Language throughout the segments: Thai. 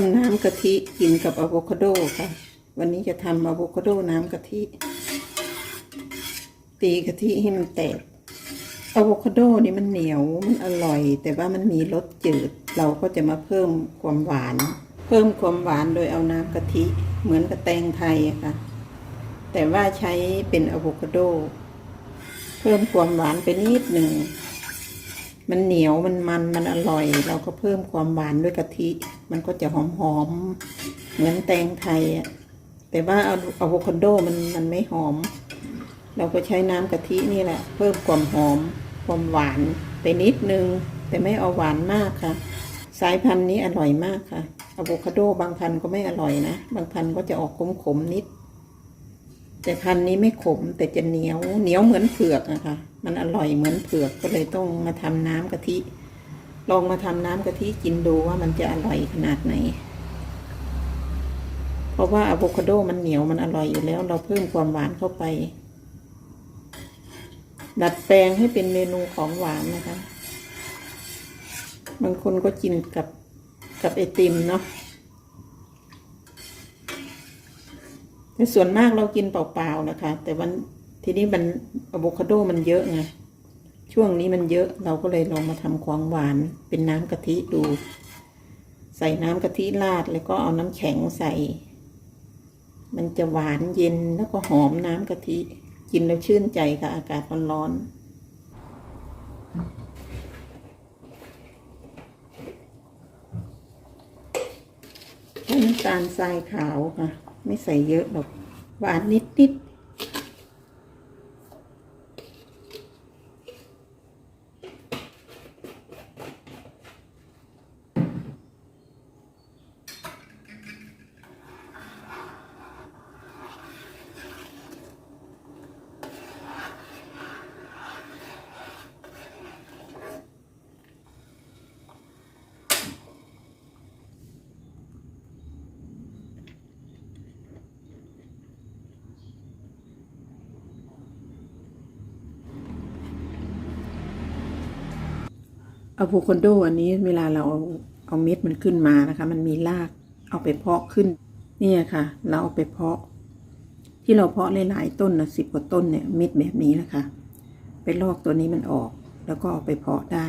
ทำน้ำกะทิกินกับอะโวคาโดค่ะ วันนี้จะทำอะโวคาโดน้ำกะทิ ตีกะทิให้มันแตกอะโวคาโดนี่มันเหนียวมันอร่อย แต่ว่ามันมีรสจืด เราก็จะมาเพิ่มความหวาน เพิ่มความหวานโดยเอาน้ำกะทิเหมือนกับแตงไทยค่ะ แต่ว่าใช้เป็นอะโวคาโด เพิ่มความหวานไปนิดหนึ่ง มันเหนียวมันมันมันอร่อย เราก็เพิ่มความหวานด้วยกะทิ มันก็จะหอมหอมเหมือนแตงไทยอะแต่ว่าเอาอะโวคาโดมันมันไม่หอม เราก็ใช้น้ำกะทินี่แหละ เพิ่มความหอมความหวานไปนิดนึง แต่ไม่เอาหวานมากค่ะ สายพันธุ์นี้อร่อยมากค่ะอะโวคาโดบางพันธุ์ก็ไม่อร่อยนะ บางพันธุ์ก็จะออกขมๆนิด แต่พันธุ์นี้ไม่ขมแต่จะเหนียวเหนียวเหมือนเผือกนะคะ มันอร่อยเหมือนเผือกก็เลยต้องมาทำน้ำกะทิ ลองมาทำน้ำกะทิกินดูว่ามันจะอร่อยขนาดไหน เพราะว่าอะโวคาโดมันเหนียวมันอร่อยอยู่แล้ว เราเพิ่มความหวานเข้าไป ดัดแปลงให้เป็นเมนูของหวานนะคะ บางคนก็กินกับกับไอติมเนาะแต่ส่วนมากเรากินเปล่าๆนะคะ แต่วันทีนี้มันอะโวคาโดมันเยอะไง ช่วงนี้มันเยอะเราก็เลยลองมาทำของหวานเป็นน้ำกะทิดู ใส่น้ำกะทิราดแล้วก็เอาน้ำแข็งใส่ มันจะหวานเย็นแล้วก็หอมน้ำกะทิกินแล้วชื่นใจค่ะอากาศร้อนๆใช้น้ำตาลทรายขาวค่ะ ไม่ใส่เยอะหรอกหวานนิดๆ อะโวคาโดอันนี้เวลาเราเอาเอาเม็ดมันขึ้นมานะคะ มันมีรากเอาไปเพาะขึ้น เนี่ยค่ะ เราเอาไปเพาะ ที่เราเพาะหลายๆต้นนะสิบกว่าต้นเนี่ยเม็ดแบบนี้นะคะ ไปลอกตัวนี้มันออก แล้วก็เอาไปเพาะได้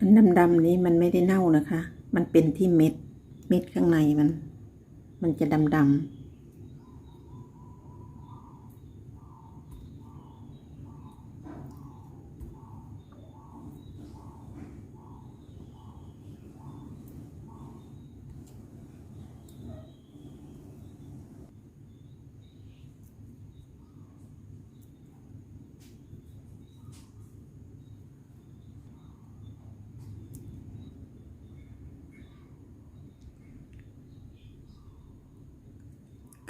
อันดำๆนี้มันไม่ได้เน่านะคะ มันเป็นที่เม็ด เม็ดข้างในมัน มันจะดำๆ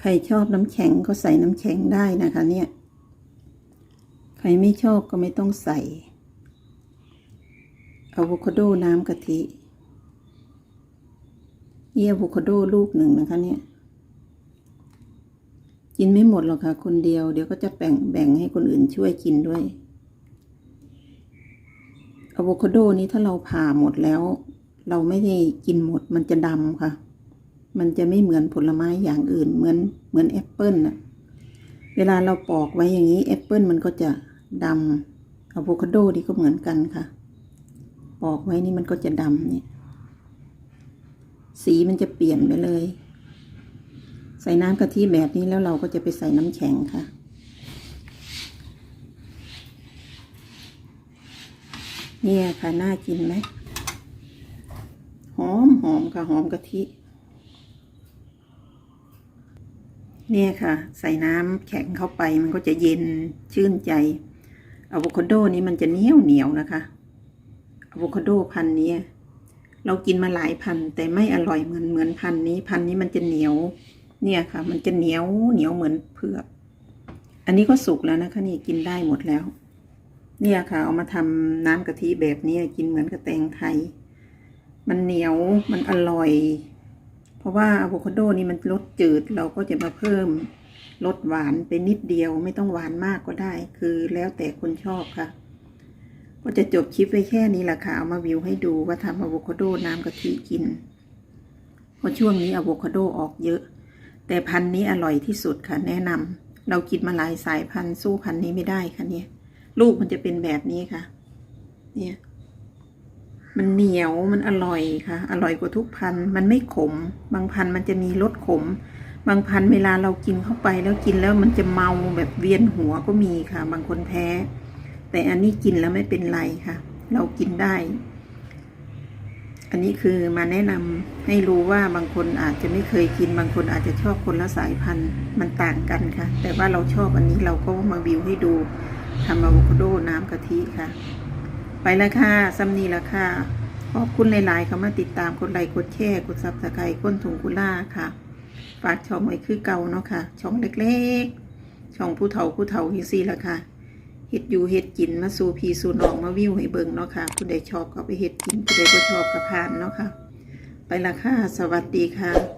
ใครชอบน้ำแข็งก็ใส่น้ำแข็งได้นะคะเนี่ย ใครไม่ชอบก็ไม่ต้องใส่อะโวคาโดน้ำกะทินี่อะโวคาโดลูกหนึ่งนะคะเนี่ย กินไม่หมดหรอกค่ะ คนเดียวเดี๋ยวก็จะแบ่งแบ่งให้คนอื่นช่วยกินด้วยอะโวคาโดนี้ถ้าเราผ่าหมดแล้ว เราไม่ได้กินหมดมันจะดำค่ะ มันจะไม่เหมือนผลไม้อย่างอื่นเหมือนเหมือนแอปเปิลน่ะเวลาเราปอกไว้อย่างนี้แอปเปิลมันก็จะดำอะโวคาโดนี่ก็เหมือนกันค่ะ ปอกไว้นี่มันก็จะดำเนี่ย สีมันจะเปลี่ยนไปเลย ใส่น้ำกะทิแบบนี้แล้วเราก็จะไปใส่น้ำแข็งค่ะเนี่ยค่ะน่ากินไหมหอมหอมค่ะหอมกะทิ เนี่ยค่ะ ใส่น้ำแข็งเข้าไปมันก็จะเย็นชื่นใจอะโวคาโดนี้มันจะเหนียวเหนียวนะคะอะโวคาโดพันนี้เรากินมาหลายพันแต่ไม่อร่อยเหมือนเหมือนพันนี้ พันนี้มันจะเหนียว เนี่ยค่ะ มันจะเหนียวเหนียวเหมือนเผือก อันนี้ก็สุกแล้วนะคะนี่กินได้หมดแล้ว เนี่ยค่ะ เอามาทำน้ำกะทิแบบนี้กินเหมือนกับแตงไทย มันเหนียวมันอร่อย ราะว่าอะโวคาโดนี่มันรสจืดเราก็จะมาเพิ่มรสหวานไปนิดเดียวไม่ต้องหวานมากก็ได้ คือแล้วแต่คนชอบค่ะ ก็จะจบคลิปไว้แค่นี้แหละค่ะ เอามาวิวให้ดูว่าทำอะโวคาโดน้ำกะทิกินเพราะช่วงนี้อะโวคาโดออกเยอะ แต่พันธุ์นี้อร่อยที่สุดค่ะ แนะนำเรากินมาหลายสายพันธุ์สู้พันธุ์นี้ไม่ได้ค่ะเนี่ย ลูกมันจะเป็นแบบนี้ค่ะ เนี่ย มันเหนียวมันอร่อยค่ะ อร่อยกว่าทุกพันธุ์มันไม่ขม บางพันธุ์มันจะมีรสขม บางพันธุ์เวลาเรากินเข้าไปแล้วกินแล้วมันจะเมาแบบเวียนหัวก็มีค่ะ บางคนแพ้ แต่อันนี้กินแล้วไม่เป็นไรค่ะ เรากินได้ อันนี้คือมาแนะนำให้รู้ว่าบางคนอาจจะไม่เคยกิน บางคนอาจจะชอบคนละสายพันธุ์มันต่างกันค่ะ แต่ว่าเราชอบอันนี้เราก็มาวิวให้ดูทำอะโวคาโดน้ำกะทิค่ะ ล้วค่ะซัมนีแล้วค่ะ ขอบคุณหลาย ๆ เขามาติดตามกดไลค์กดแชร์กดซับสไครต์ก้นถุงกุล่าค่ะ ฝากช่องไว้คือเก่าเนาะค่ะ ช่องเล็กๆ ช่องผู้เฒ่าผู้เฒ่าฮิซี่ละค่ะเฮ็ดอยู่เฮ็ดกินมาสู่พีสู่น้องมาวิวให้เบิ่งเนาะค่ะผู้ใดชอบก็ไปเฮ็ดกินผู้ใดบ่ชอบก็ผ่านเนาะค่ะ ไปละค่ะ สวัสดีค่ะ